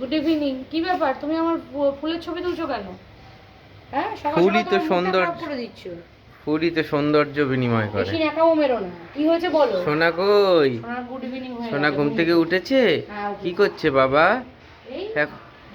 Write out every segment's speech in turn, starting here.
Good evening কি ব্যাপার? তুমি আমার ফুলের ছবি তুলছো কেন? হ্যাঁ ফুলই তো সুন্দর সৌন্দর্য। করে দিচ্ছ। ফুলই তো সৌন্দর্য বিনিময় করে। বেশি একাও মেরো না। কি হয়েছে বলো? সোনা কই? সোনা গুড ইভিনিং সোনা ঘুম থেকে উঠেছে? হ্যাঁ, কি করছে বাবা? এই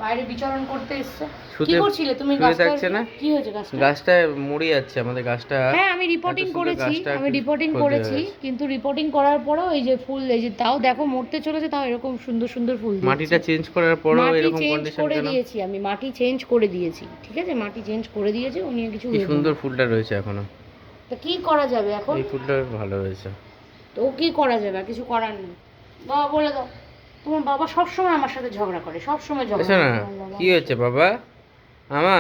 বাইরে বিচরণ করতে এসছে। কি করছিলে তুমি গাছটা না? কি হয়েছে গাছটা গাছটা মরে যাচ্ছে আমাদের গাছটা। হ্যাঁ আমি রিপোর্টিং করেছি আমি রিপোর্টিং করেছি কিন্তু রিপোর্টিং করার পরেও এই যে ফুল এই যে তাও দেখো মরতে চলেছে তাও এরকম সুন্দর সুন্দর ফুল মাটিটা চেঞ্জ করার পরও এরকম কন্ডিশন করে দিয়েছি আমি মাটি চেঞ্জ করে দিয়েছি ঠিক আছে? মাটি চেঞ্জ করে দিয়েছি নিয়ে কিছু কি সুন্দর ফুলটা রয়েছে এখনও। তা কি করা যাবে এখন? এই ফুলটা ভালো রয়েছে। তো কি করা যাবে? কিছু করার নেই। বাবা বলে দাও। তোমার বাবা সব সময় আমার সাথে ঝগড়া করে সব সময় ঝগড়া করে। কি হচ্ছে বাবা? আমা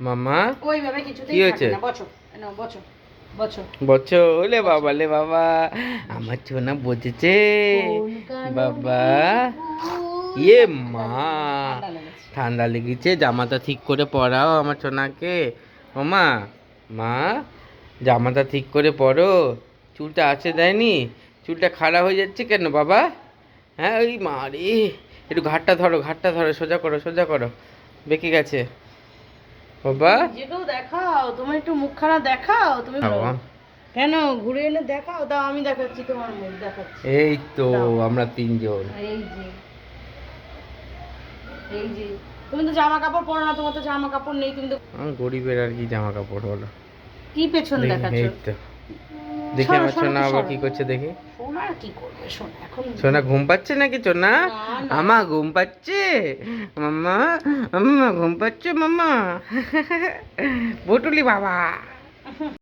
মামা? ওই ভাবে কিছুতেই কি হয়েছে? না। বছো নাও বছো বছো ওলে বাবা লে বাবা। আমার বসেছে। কোন বাবা। ইয়ে মা ঠান্ডা লেগেছে। জামাটা ঠিক করে পরাও আমার সোনাকে মামা মা জামাটা ঠিক করে পরো। চুলটা আছে দেয়নি? চুলটা খারাপ হয়ে যাচ্ছে কেন বাবা? হ্যাঁ ওই মা রে একটু ঘাটটা ধরো ঘাটটা ধরো সোজা করো সোজা করো। বেঁকে গেছে। বাবা নিজেকেও দেখাও তোমার একটু মুখখানা দেখাও তুমি কেন? ঘুরে এনে দেখাও দাও আমি দেখাচ্ছি তোমার মুখ দেখাচ্ছি। এই তো আমরা তিনজন। এই যে। এই যে। তুমি তো জামা কাপড় পরো না তোমার তো জামা কাপড় নেই তুমি তো গরিবের আর কি জামা কাপড় হলো কি পেছন দেখি, দেখাচ্ছ? এই তো। দেখি আমার সোনা আবার কি করছে দেখি। সোনা কি করবে? সোনা এখন সোনা ঘুম পাচ্ছে নাকি সোনা। আমা ঘুম পাচ্ছে। মাম্মা মামা ঘুম পাচ্ছে মাম্মা। বটুলি বাবা।